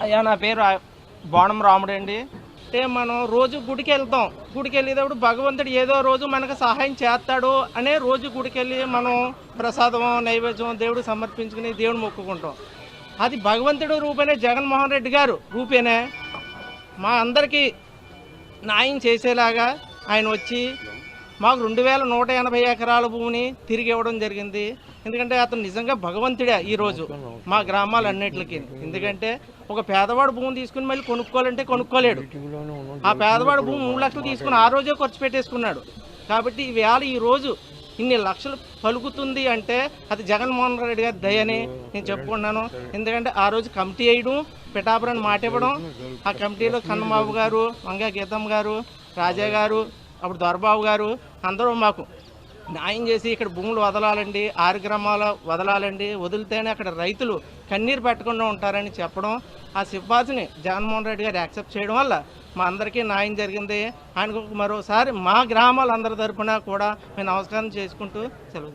అయ్యా నా పేరు బోనం రాముడు అండి. అంటే మనం రోజు గుడికి వెళ్తాం. గుడికి వెళ్ళేటప్పుడు భగవంతుడు ఏదో రోజు మనకు సహాయం చేస్తాడు అనే రోజు గుడికి వెళ్ళి మనం ప్రసాదం నైవేద్యం దేవుడు సమర్పించుకుని దేవుడు మొక్కుకుంటాం. అది భగవంతుడు రూపేనే జగన్మోహన్ రెడ్డి గారు రూపేనే. మా అందరికీ న్యాయం చేసేలాగా ఆయన వచ్చి మాకు రెండు వేల నూట ఎనభై ఎకరాల భూమిని తిరిగి ఇవ్వడం జరిగింది. ఎందుకంటే అతను నిజంగా భగవంతుడే ఈరోజు మా గ్రామాలన్నిటికి. ఎందుకంటే ఒక పేదవాడు భూమి తీసుకుని మళ్ళీ కొనుక్కోవాలంటే కొనుక్కోలేడు. ఆ పేదవాడు భూమి మూడు లక్షలు తీసుకుని ఆ రోజే ఖర్చు పెట్టేసుకున్నాడు. కాబట్టి ఈవేళ ఈ రోజు ఇన్ని లక్షలు పలుకుతుంది అంటే అది జగన్మోహన్ రెడ్డి గారి దయని నేను చెప్పుకున్నాను ఎందుకంటే ఆ రోజు కమిటీ వేయడం పిఠాపురాన్ని మాట ఇవ్వడం ఆ కమిటీలో కన్నబాబు గారు మంగా గీతమ్మ గారు రాజా గారు అప్పుడు దొరబాబు గారు అందరూ మాకు న్యాయం చేసి ఇక్కడ భూములు వదలాలండి ఆరు గ్రామాలు వదలాలండి వదిలితేనే అక్కడ రైతులు కన్నీరు పెట్టకుండా ఉంటారని చెప్పడం ఆ సిఫార్సుని జగన్మోహన్ రెడ్డి గారు యాక్సెప్ట్ చేయడం వల్ల మా అందరికీ న్యాయం జరిగింది. ఆయనకు మరోసారి మా గ్రామాలందరి తరఫున కూడా మేము నమస్కారం చేసుకుంటూ సెలవు